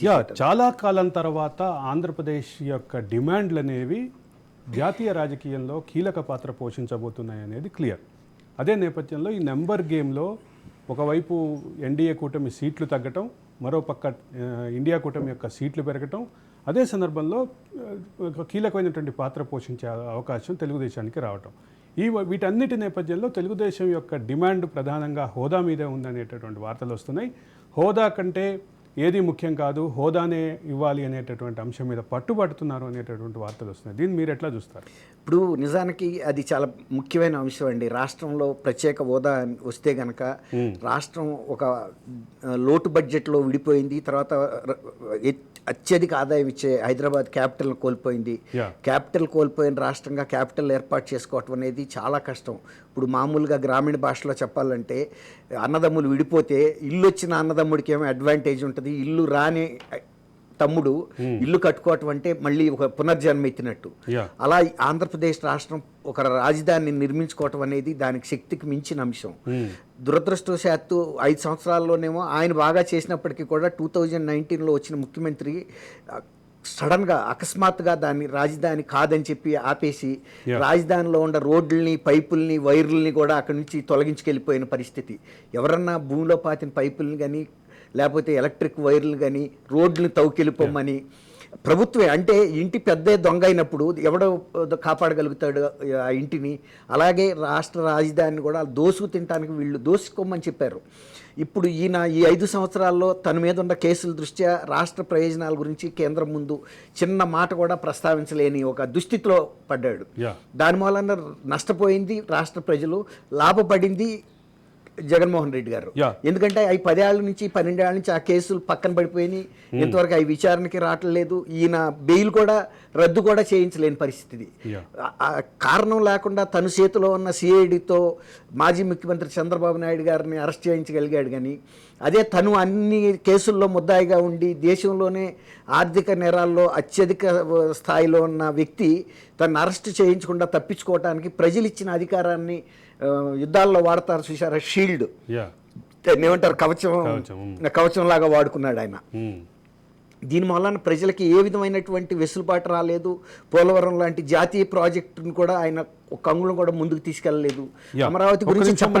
Yeah చాలా కాలం తర్వాత ఆంధ్రప్రదేశ్ యొక్క డిమాండ్లు అనేవి జాతీయ రాజకీయంలో కీలక పాత్ర పోషించబోతున్నాయి అనేది క్లియర్. అదే నేపథ్యంలో ఈ నెంబర్ గేమ్లో ఒకవైపు ఎన్డీఏ కూటమి సీట్లు తగ్గటం మరో పక్క ఆ, ఇండియా కూటమి యొక్క సీట్లు పెరగటం అదే సందర్భంలో కీలకమైనటువంటి పాత్ర పోషించే అవకాశం తెలుగుదేశానికి రావటం. ఈ వీటన్నిటి నేపథ్యంలో తెలుగుదేశం యొక్క డిమాండ్ ప్రధానంగా హోదా మీదే ఉందనేటటువంటి వార్తలు వస్తున్నాయి. హోదా కంటే ఏది ముఖ్యం కాదు హోదానే ఇవ్వాలి అనేటటువంటి అంశం మీద పట్టుబడుతున్నారు అనేటటువంటి వార్తలు వస్తున్నాయి. దీన్ని మీరు ఎట్లా చూస్తారు? ఇప్పుడు నిజానికి అది చాలా ముఖ్యమైన అంశం అండి. రాష్ట్రంలో ప్రత్యేక హోదా వస్తే గనక రాష్ట్రం ఒక లోటు బడ్జెట్లో విడిపోయింది. తర్వాత అత్యధిక ఆదాయం ఇచ్చే హైదరాబాద్ క్యాపిటల్ కోల్పోయింది. క్యాపిటల్ కోల్పోయిన రాష్ట్రంగా క్యాపిటల్ ఏర్పాటు చేసుకోవటం అనేది చాలా కష్టం. ఇప్పుడు మామూలుగా గ్రామీణ భాషలో చెప్పాలంటే అన్నదమ్ములు విడిపోతే ఇల్లు వచ్చిన అన్నదమ్ముడికి ఏమో అడ్వాంటేజ్ ఉంటుంది. ఇల్లు రాని తమ్ముడు ఇల్లు కట్టుకోవటం అంటే మళ్ళీ ఒక పునర్జన్మ ఎత్తినట్టు. అలా ఆంధ్రప్రదేశ్ రాష్ట్రం ఒక రాజధానిని నిర్మించుకోవటం అనేది దానికి శక్తికి మించిన అంశం. దురదృష్టవశాత్తు ఐదు సంవత్సరాల్లోనేమో ఆయన బాగా చేసినప్పటికీ కూడా టూ థౌజండ్ నైన్టీన్లో వచ్చిన ముఖ్యమంత్రి సడన్గా అకస్మాత్తుగా దాన్ని రాజధాని కాదని చెప్పి ఆపేసి. రాజధానిలో ఉన్న రోడ్లని పైపుల్ని వైర్లని కూడా అక్కడి నుంచి తొలగించుకెళ్ళిపోయిన పరిస్థితి. ఎవరన్నా భూమిలో పాతిన పైపుల్ని కానీ లేకపోతే ఎలక్ట్రిక్ వైర్లు కానీ రోడ్లు తవ్వుకెళ్ళిపోమని. ప్రభుత్వే అంటే ఇంటి పెద్ద దొంగ అయినప్పుడు ఎవడో కాపాడగలుగుతాడు ఆ ఇంటిని. అలాగే రాష్ట్ర రాజధానిని కూడా దోసుకు తినడానికి వీళ్ళు దోసుకోమని చెప్పారు. ఇప్పుడు ఈయన ఈ ఐదు సంవత్సరాల్లో తన మీద ఉన్న కేసుల దృష్ట్యా రాష్ట్ర ప్రయోజనాల గురించి కేంద్రం ముందు చిన్న మాట కూడా ప్రస్తావించలేని ఒక దుస్థితిలో పడ్డాడు. దాని మూలన నష్టపోయింది రాష్ట్ర ప్రజలు లాభపడింది జగన్మోహన్ రెడ్డి గారు. ఎందుకంటే అవి పదేళ్ళ నుంచి పన్నెండేళ్ళ నుంచి ఆ కేసులు పక్కన పడిపోయినాయి. ఇంతవరకు అవి విచారణకి రావట్లేదు. ఈయన బెయిల్ కూడా రద్దు కూడా చేయించలేని పరిస్థితి కారణం లేకుండా తన చేతిలో ఉన్న సిఐడితో మాజీ ముఖ్యమంత్రి చంద్రబాబు నాయుడు గారిని అరెస్ట్ చేయించగలిగాడు కానీ అదే తను అన్ని కేసుల్లో ముద్దాయిగా ఉండి దేశంలోనే ఆర్థిక నేరాల్లో అత్యధిక స్థాయిలో ఉన్న వ్యక్తి తను అరెస్ట్ చేయించకుండా తప్పించుకోవడానికి ప్రజలు ఇచ్చిన అధికారాన్ని యుద్ధాల్లో వాడతారు చూసారా షీల్డ్ ఏమంటారు కవచం కవచం, లాగా వాడుకున్నాడు ఆయన. దీని వలన ప్రజలకి ఏ విధమైనటువంటి వెసులుబాటు రాలేదు. పోలవరం లాంటి జాతీయ ప్రాజెక్టును కూడా ఆయన ఒక అంగుళం కూడా ముందుకు తీసుకెళ్ళలేదు. అమరావతి గురించి